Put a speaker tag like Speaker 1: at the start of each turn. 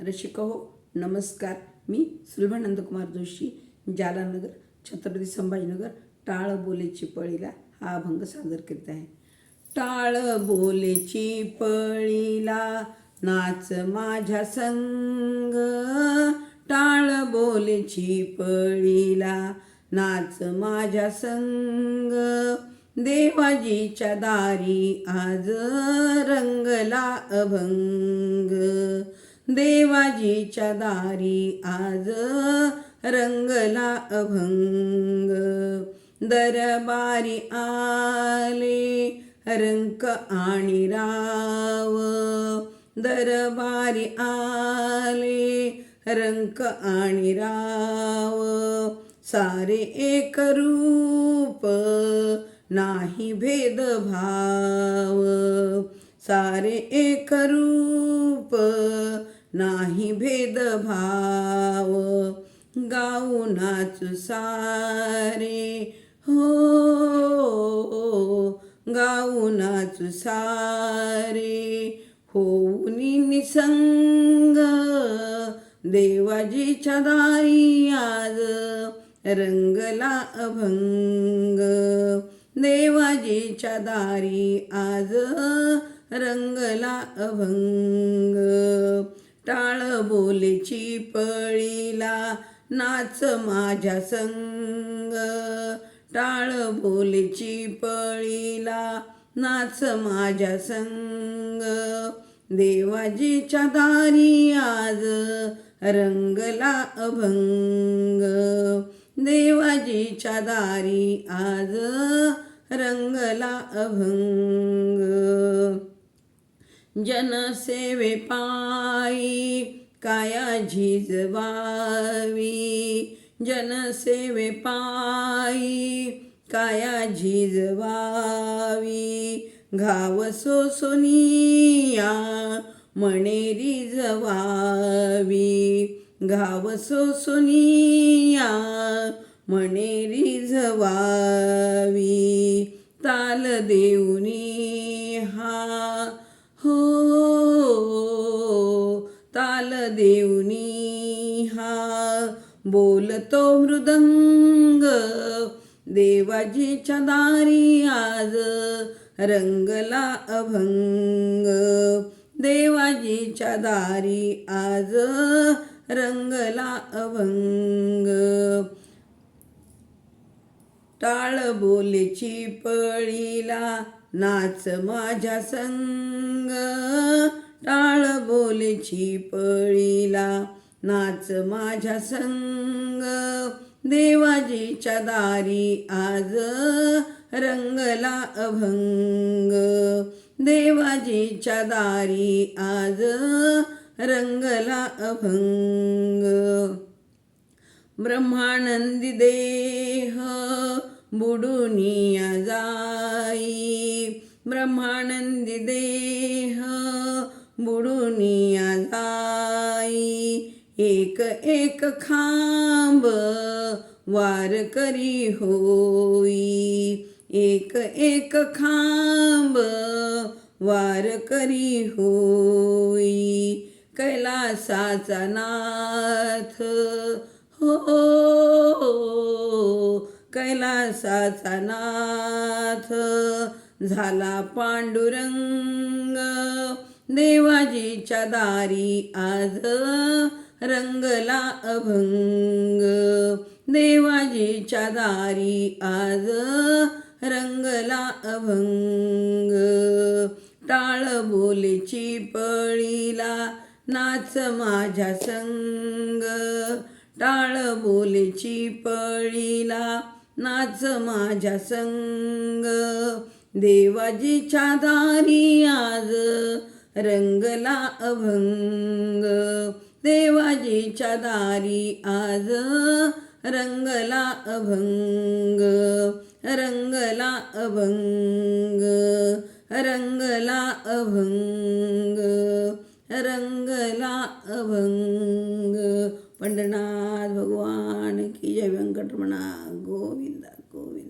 Speaker 1: रसिक हो नमस्कार. मी सुलभानंदकुमार जोशी जालानगर छत्रपती संभाजीनगर टाळ बोलेची पळीला हा अभंग सादर करीत आहे. टाळ बोलेची पळीला नाच माझ्या संग. टाळ बोलेची पळीला नाच माझ्या संग. देवाजीच्या दारी आज रंगला अभंग. देवाजीच्या दारी आज रंगला अभंग. दरबारी आले रंक आणि राव. दरबारी आले रंक आणि राव. सारे एक रूप नाही भेदभाव. सारे एक रूप नाही भेदभाव. गाऊनाच सारे. हो गाऊनाच सारे. होऊनी निसंग. देवाजीच्या दारी आज रंगला अभंग. देवाजीच्या दारी आज रंगला अभंग. टाळ बोलेची पळीला नाच माझ्या संग. टाळ बोलेची पळीला नाच माझ्या संग. देवाजीच्या दारी आज रंगला अभंग. देवाजीच्या दारी आज रंगला अभंग. जनसेवे पायी काया झिजवावी जनसेवे पायी काया झिजवावी घाव सोसोनिया मणेरी जवावी घाव सोसोनिया मणेरी जवावी ताल देऊनी हा हो ताल देऊनी हा बोलतो मृदंग देवाजीच्या दारी आज रंगला अभंग. देवाजीच्या दारी आज रंगला अभंग. टाळ बोलेची पळीला नाच माझ्या संग. टाळ बोलेची पळीला. नाच माझ्या संग. देवाजीच्या दारी आज रंगला अभंग. देवाजीच्या दारी आज रंगला अभंग. ब्रह्मानंदी देह बुडुनिया जाई ब्रह्मानंदी देह बुडुनिया जाई एक एक खांब वार करी होई एक एक खांब वार करी होई कैलासाचा नाथ हो साचा नाथ झाला पांडुरंग. देवाजीच्या दारी आज रंगला अभंग. देवाजीच्या दारी आज रंगला अभंग. टाळ बोलेची पळीला नाच माझ्या संग. टाळ बोलेची पळीला नाच माझ्या संग. देवाजीच्या दारी आज रंगला अभंग. देवाजीच्या दारी आज रंगला अभंग. रंगला अभंग. रंगला अभंग. रंगला अभंग. पंडनाथ भगवान की जय व्यंकटरमणा गोविंदा गोविंद.